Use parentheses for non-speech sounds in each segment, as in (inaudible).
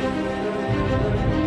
Aa!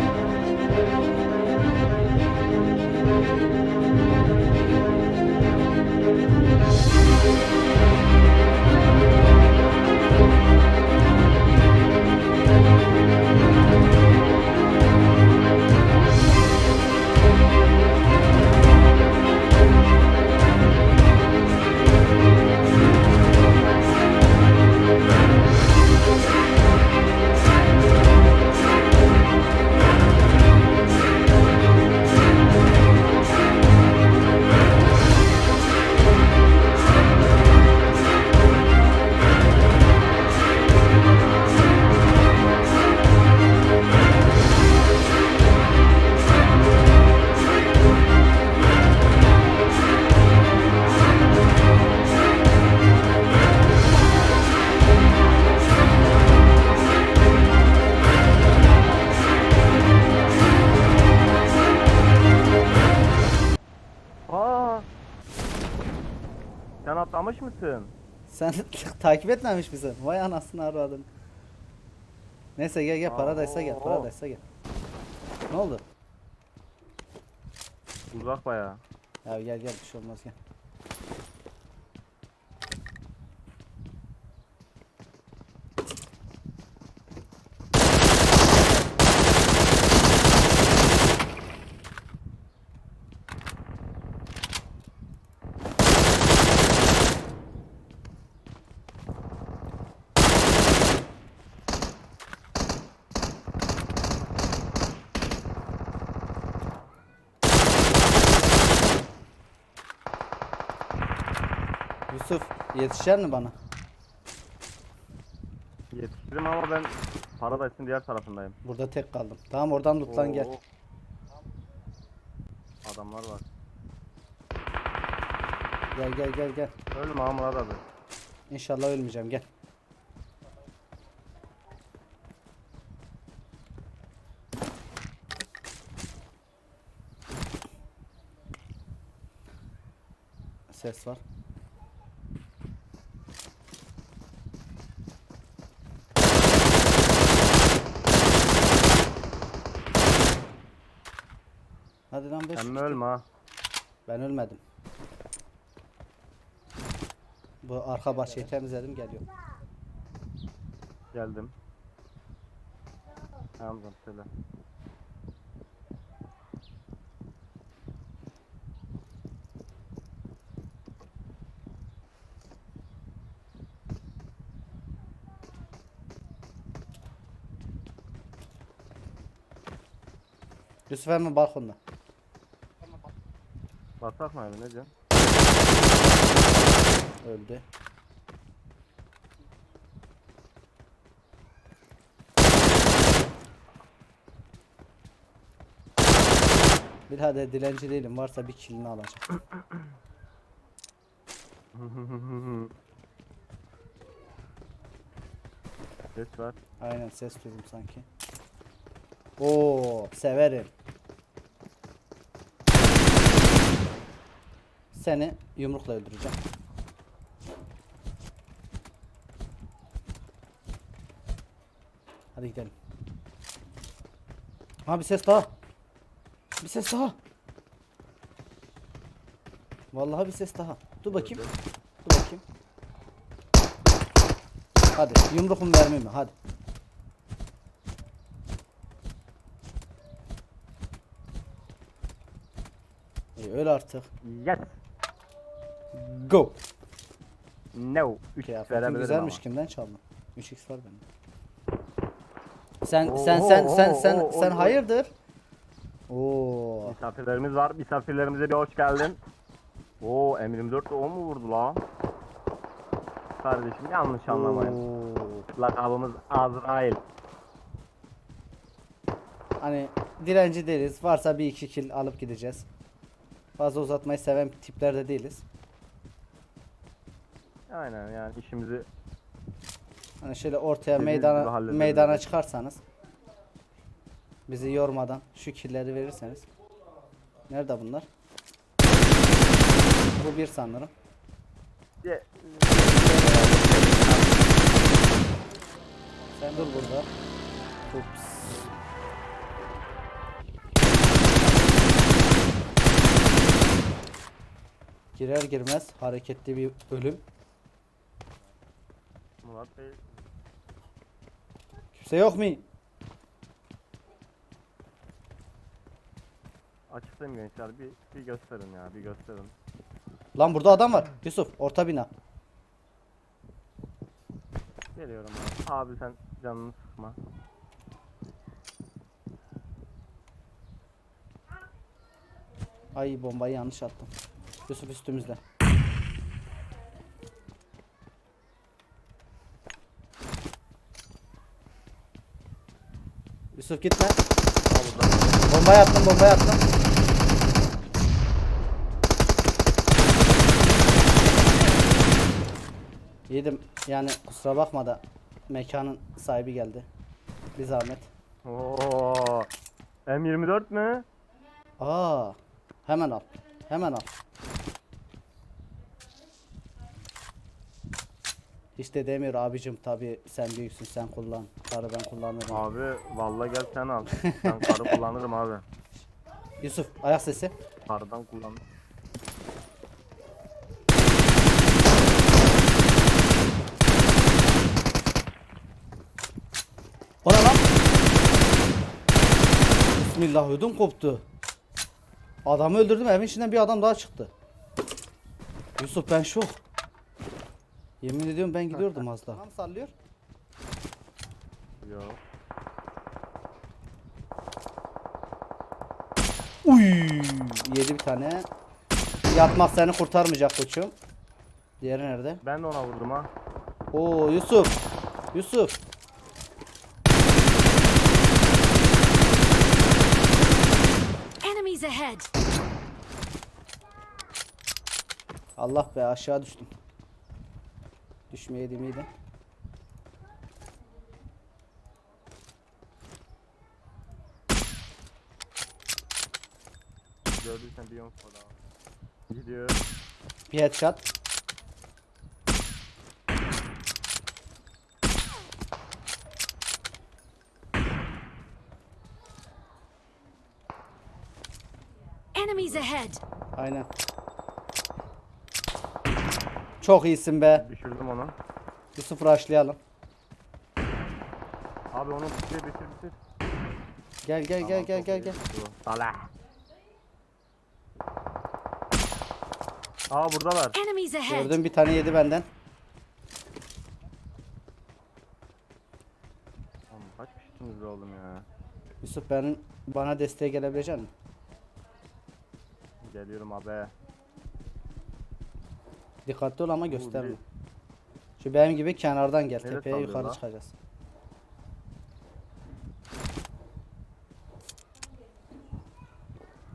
Atlamış mısın? Sen (laughs) takip etmemiş misin? Vay anasını aradım. Neyse gel gel Paradise'a gel. Paradise'a gel. Ne oldu? Uzak bayağı. Ya gel gel bir şey olmaz gel. Yusuf yetişer mi bana? Yetiştim ama ben Paradise'ın diğer tarafındayım. Burada tek kaldım. Tamam oradan tut lan gel. Oo. Adamlar var. Gel gel gel gel. Ölme ha Murat abi. İnşallah ölmeyeceğim gel. Ses var. Lan beş. Sen ölme ha? Ben ölmedim. Bu arka bahçeyi temizledim geliyorum. Geldim. Canım söyle. Yusuf hemen balkonda. Basak mı abi ne diyorsun? Öldü. Birader dilenci değilim. Varsa bir kilini alacağım. Ses var. Aynen ses duydum sanki. Oo, severim. Seni yumrukla öldüreceğim. Hadi gidelim. Ha bir ses daha. Bir ses daha. Vallahi bir ses daha. Dur bakayım. Dur bakayım. Hadi yumruk mu mermi mi? Hadi. Öl artık. Yes. Go. No. 3 Kıyafetin verebilirim güzelmiş ama. kimden çaldın? 3x var bende. Sen Oo, sen sen oo, sen oo, sen oo, sen oo. hayırdır? Oo. Misafirlerimiz var. Misafirlerimize bir hoş geldin. Oo M24 de o mu vurdu la? Kardeşim yanlış anlamayın. Oo. Lakabımız Azrail. Hani direnci değiliz. Varsa bir iki kill alıp gideceğiz. Fazla uzatmayı seven tipler de değiliz. Aynen yani işimizi Hani şöyle ortaya Dediğiniz gibi meydana meydana çıkarsanız bizi yormadan şu killleri verirseniz. Nerede bunlar? Bu bir sanırım. Ye- Sen dur burada. Ups. Girer girmez hareketli bir ölüm. Murat Bey Kimse yok mu? açıklayayım gençler bir, bir gösterin ya bir gösterin. Lan burada adam var. Yusuf orta bina. Geliyorum abi. Abi sen canını sıkma. Ay bombayı yanlış attım. Yusuf üstümüzde. Yusuf gitme. Bombayı attım, bombayı attım. Yedim. Yani kusura bakma da mekanın sahibi geldi. Bir zahmet. Oo. M24 mü? Aa, hemen al. Hemen al. İşte demiyor abicim tabi sen büyüksün sen kullan. Karı ben kullanırım. Abi vallahi gel sen al. Ben karı kullanırım abi. Yusuf ayak sesi. Kardan kullan. Bana lan. Bismillah ödüm koptu. Adamı öldürdüm evin içinden bir adam daha çıktı. Yusuf ben şok. Yemin ediyorum ben gidiyordum az daha. Tam sallıyor. Yok. Uy, yedi bir tane. Yatmak seni kurtarmayacak koçum. Diğeri nerede? Ben de ona vurdum ha. Oo Yusuf. Yusuf. Enemies ahead! Allah be aşağı düştüm. Düşmeyeydim iyiydi. Gördüysen bir yonk var abi. Gidiyor. Bir headshot. Enemies ahead! Aynen. Çok iyisin be. Düşürdüm onu. Yusuf rushlayalım. Abi onu bitir bitir bitir. Gel gel gel Tamam, gel gel gel. Bu. Salah. Aa buradalar. Enemies ahead! Gördüm bir tane yedi benden. Oğlum kaç kişisiniz be oğlum ya. Yusuf benim bana desteğe gelebilecek misin? Geliyorum abi. Dikkatli ol ama gösterme. Şu benim gibi kenardan gel. Nereye Tepeye yukarı lan? çıkacağız.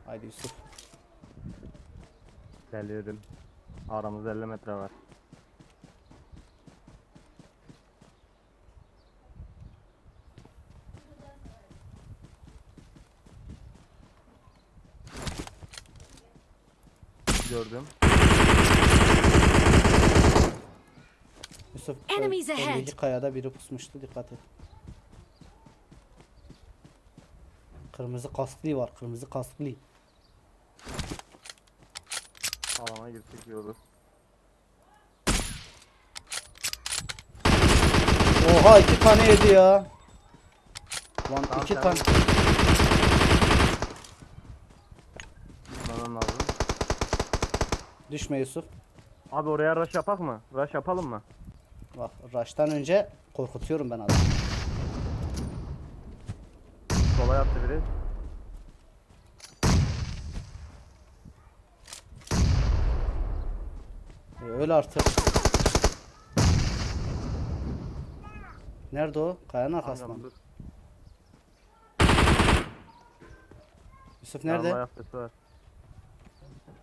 Haydi Yusuf. Geliyorum. Aramızda 50 metre var. Gördüm. Yusuf Enemies ahead. öndeki kayada biri pusmuştu dikkat et. Kırmızı kasklı var kırmızı kasklı. Alana girsek iyi olur. Oha iki tane yedi ya. Lan Tamam, iki sen- tane. Gitmemem lazım. Düşme Yusuf. Abi oraya rush yapak mı? Rush yapalım mı? Bak rush'tan önce korkutuyorum ben adamı. Sola yattı biri. E, öl artık. Nerede o? Kayanın arkasında. Mı? Yusuf nerede?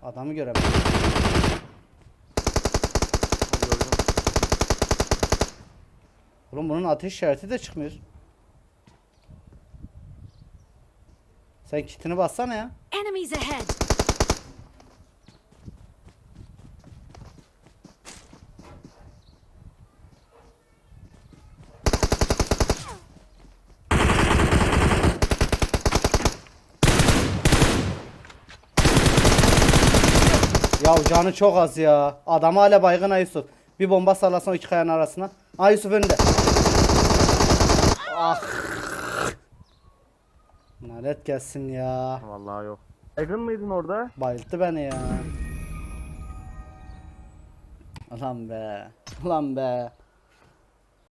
Adamı göremedim. Oğlum bunun ateş işareti de çıkmıyor. Sen kitini bassana ya. Enemies ahead. Ya canı çok az ya. Adam hala baygın Yusuf. Bir bomba sallasan iki kayanın arasına. Ay Yusuf önünde. Ah. Nalet gelsin ya. Vallahi yok. Baygın mıydın orada? Bayılttı beni ya. Ulan be. Ulan be.